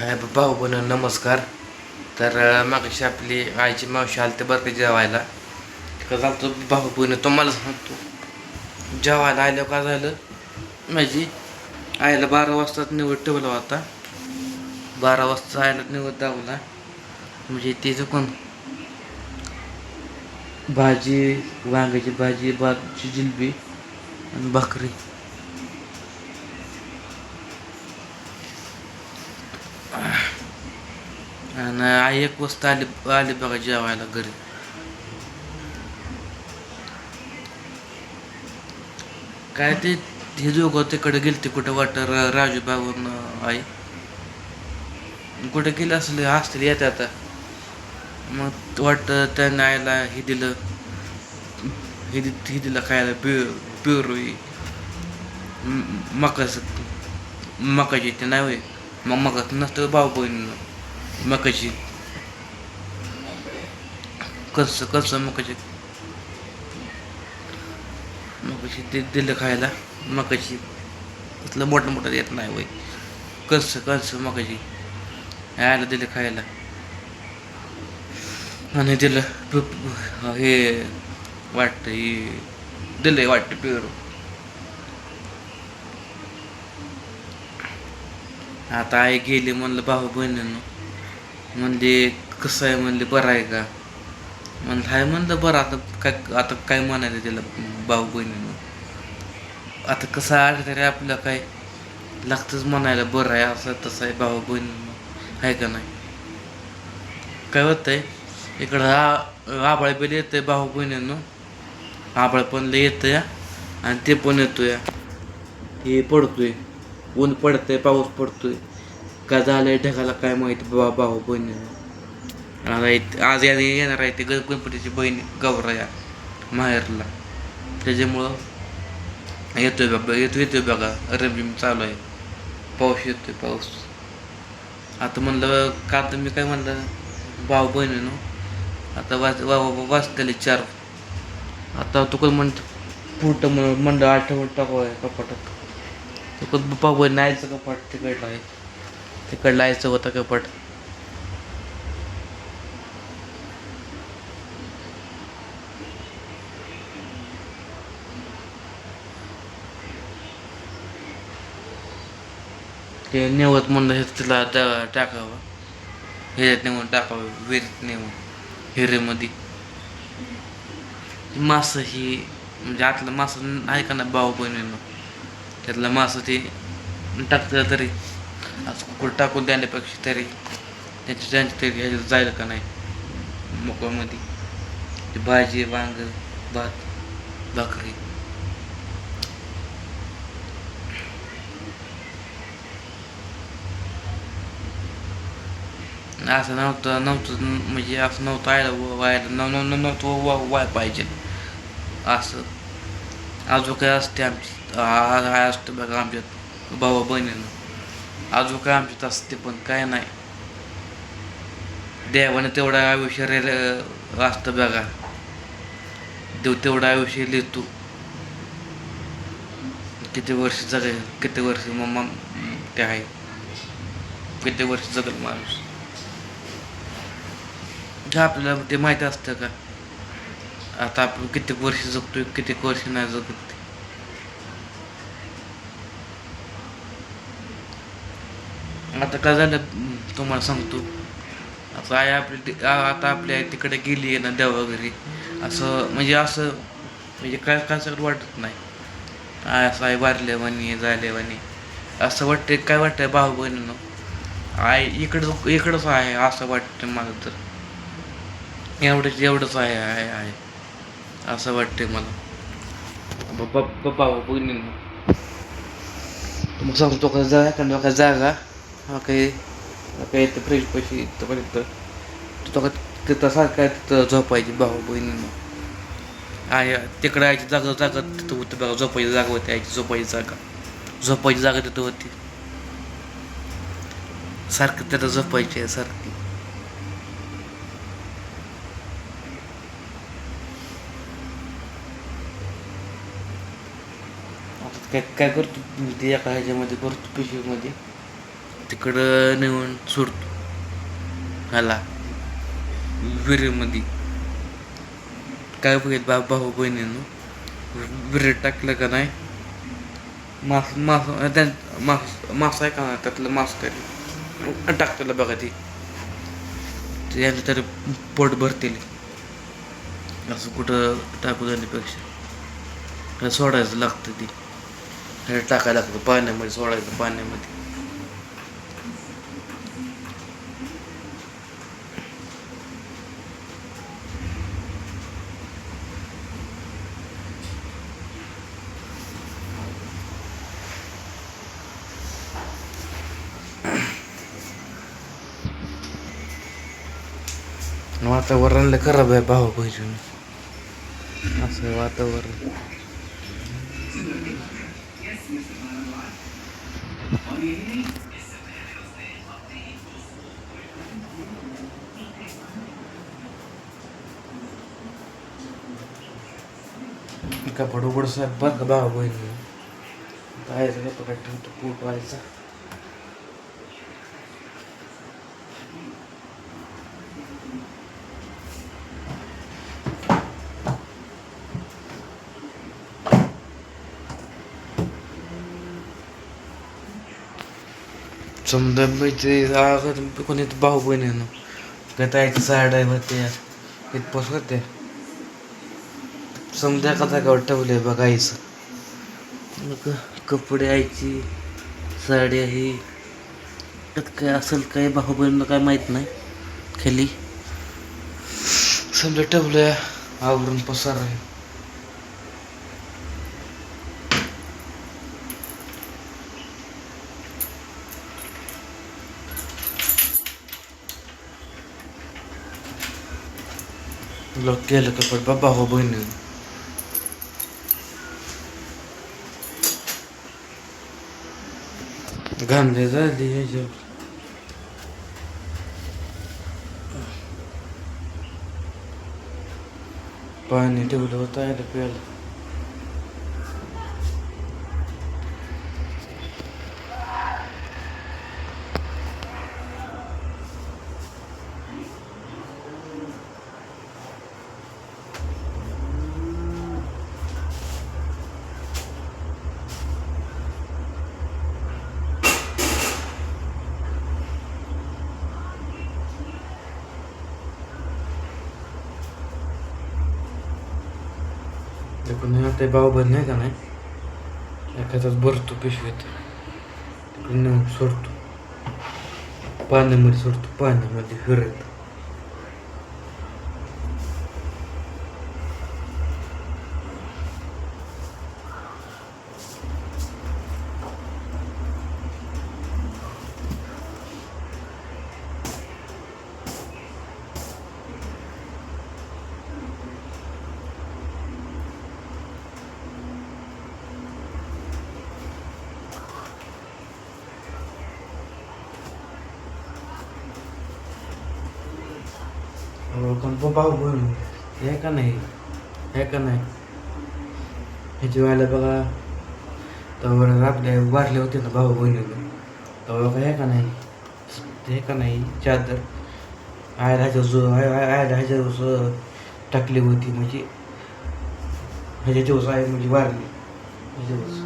हाय भाऊ बन नमस्कार. तर मागशी मागाशी आपली आईची मावशी आली ते बरं का जेवायला. का झालं भाऊ बहिण तुम्हाला सांगतो. जेवायला आल्यावर का झालं? माझी आईला बारा वाजता निवड ठेवला होता. बारा वाजता आईला निवड दावला म्हणजे तिचं पण भाजी वांग्याची भाजी भातची जिलबी आणि भाकरी. आणि आई एक वाजता आली आली बघा जेवायला घरी. काय ते हे दोघं तिकडे गेलते कुठं वाटतं राजू बाबून आई. कुठं गेले असले असतील येते आता. मग वाटतं त्याने आईला हे दिलं हे दि हे दिलं खायला प्यु पिवरी मकाच मकाची ते नाही होय. मग मकाच नसतं भाऊ बहीण मकाची. कस कस मकाची? मकाची ते दिलं खायला मकाची. तिथलं मोठं मोठं येत नाही वय. कस कस मकाची? यायला दिलं खायला. आणि दिलं हे वाटतं हे दिलंय वाटतं पिवरू आता आई गेली म्हणलं भाऊ बहिणीनं म्हणले कसं आहे? म्हणले बरं आहे का? म्हणलं हाय. म्हणलं बरं आता काय आता काय म्हणायचं त्याला भाऊ बहिणीनं? आता कसं आलं तरी आपलं काय लागतंच म्हणायला बरं आहे असं तसं आहे भाऊ बहिणीनं आहे का नाही? काय होतंय इकडं आ आबाळ बिल येतंय भाऊ बहिणीनं. आबाळ पण लय येतं या आणि ते पण येतो या हे पडतोय ऊन पडतंय पाऊस पडतोय. का झालंय ढगाला काय माहिती बाबा भाऊ बहिणी. आता आज या येणार आहे ते ग- गणपतीची बहीण गौराया माहेरला. त्याच्यामुळं येतोय बाबा येतो येतोय बघा रमझिम चालू आहे. पाऊस येतोय पाऊस. आता म्हणलं का तर मी काय म्हणलं भाऊ बहिणीनं आता वाच वा वा- चार. आता तुका म्हणत पुढं म्हण मंडळ आठवण टाकू आहे कपाटात तुका बाबा बहीण नाहीचं कपाट तिकडलं आहे तिकडं लायचं होतं कपट ते नेवत म्हणलं तिला टा- टाकावं. हिऱ्यात नेऊन टाकावं विहिरीत नेऊन हिरेमध्ये. मासं ही म्हणजे आतलं मासं आहे का ना भाऊ बहिणीनं? त्यातलं मासं ते टाकलं तरी. असं कुठं टाकून देण्यापेक्षा तरी. त्यांची त्यांच्या तरी घ्यायला जायला का नाही? मोकळमध्ये भाजी वांग भात भाकरी. असं नव्हतं नव्हतं म्हणजे असं नव्हतं आयला व्हायला नव नव नव्हतं वा वाय पाहिजे. असं. अजून काय असते आमची असतं बघा आमच्यात भावा बहिणीनं. आजो काय आमच्यात असते पण काय नाही. देवाने तेवढा आयुष्य रे असतं बघा. देव तेवढा आयुष्य लिहितो. किती वर्ष जगेल किती वर्ष मम्मा ते आहे? किती वर्ष जगेल माणूस? जे आपल्याला ते माहिती असतं का? आता आपण किती वर्ष जगतोय किती वर्ष नाही जगत? आता काय झालं तुम्हाला सांगतो. आता आई आपली आता आपली आई तिकडे गेली आहे ना देवा घरी. असं म्हणजे असं म्हणजे काय काय सगळं वाटत नाही. आय असं आई वारले म्हणे झाले म्हणे. असं वाटतंय काय वाटतंय भाऊ बहिणीनं? आई इकडं इकडंच आहे असं वाटतं मला तर. एवढंच एवढंच आहे आहे आहे. असं वाटतंय मला. बाबा बाबा बहिणीनं. मग सांगतो का जा का जागा हा काही काय इथं फ्रेश पैसे इथं तिथं तिथं सारखं तिथं झोपायची भाऊ बहिणीनं आहे तिकडं यायची जागा जागा तिथं होती बघा झोपायची जागा होती यायची झोपायची जागा. झोपायची जागा तिथं होती. सारखं त्याला झोपायची आहे सारखी. आता काय काय करतो? ते एका ह्याच्यामध्ये करतो पिशवीमध्ये. तिकडं नेऊन सोडतो ह्याला विहिरीमध्ये. काय बघित बा भाऊ बहिणीनं. विहिरीत टाकलं का नाही? मास मास त्या मास मास आहे का नाही? त्यातलं मास तरी. टाकतेलं बघा ती. ते यांचं तरी पोट भरतील. असं कुठं टाकू जाण्यापेक्षा सोडायचं लागतं ती. हे टाकायला लागतं. पाण्यामध्ये सोडायचं पाण्यामध्ये. वातावरण लय खराब आहे भाऊ बहिणी असं आहे वातावरण. का उघड साहेब बघ भाऊ बहिणी. बाहेर कपडा ठेवतो पोट व्हायचा. समजा म्हणजे कोणी भाऊ बहिणीनं. काय ताईचं साड आहे होते इथपास होते समजा का जागावर ठेवले बघा आईचं. मग कपडे आईची साडी आहे. त्यात काय असेल काय भाऊ बहिणीला काय माहीत नाही. खाली. समजा ठेवलं आवरून पसार आहे. लोक केलं कपड बाबा हो बहिणी घाणले झाली ह्याच्यावर पाणी ठेवलं होतं यायला प्यायला ते पण आता भाऊ नाही का नाही एखादाच भरतो पिशवीत तिकडून नेऊन सोडतो पाण्यामध्ये सोडतो पाण्यामध्ये फिरत कंपोपाव भाऊ हे का नाही हे का नाही ह्याची व्हायला बघा तर आपल्या वाढले होते ना भाऊ बहिणीला तर बघा हे का नाही हे का नाही चादर आयला ह्याच्या आयला ह्याच्या टाकली होती म्हणजे ह्याच्या दिवस आहे म्हणजे वारली ह्याच्या दिवस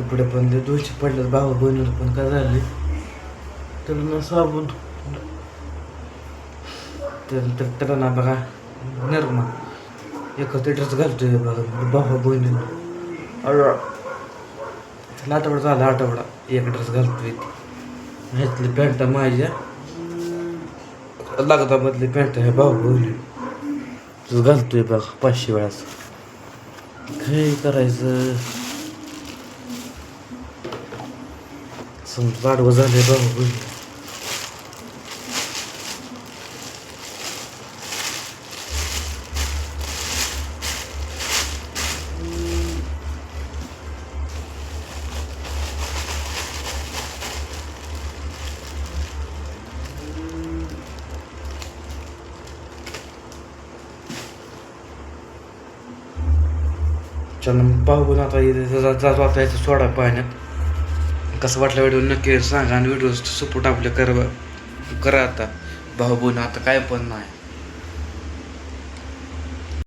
कपडे पण ते दोषी पडलेत भाऊ बहिणीला पण काय झाले तर ना साबून त्यानंतर त्याला ना बघा निर्मा. एकच ड्रेस घालतोय बघा भाऊ बहिणीला. त्याला आठवडा झाला आठवडा. एक ड्रेस घालतोय ह्यातली पॅन्ट माझ्या. बदली पॅन्ट ह्या भाऊ बहिणी. तू घालतोय बघा पाचशे वेळाच. काय करायचं? समजा आडवं झाले भाऊ बोलली चला मग पाहू पण आता इथे जा- जातो आता याचं सोडा पाहण्यात कसं वाटलं व्हिडिओ नक्की सांगा आणि व्हिडिओ सपोर्ट आपले करा करा आता. भाऊ बहीण आता काय पण नाही.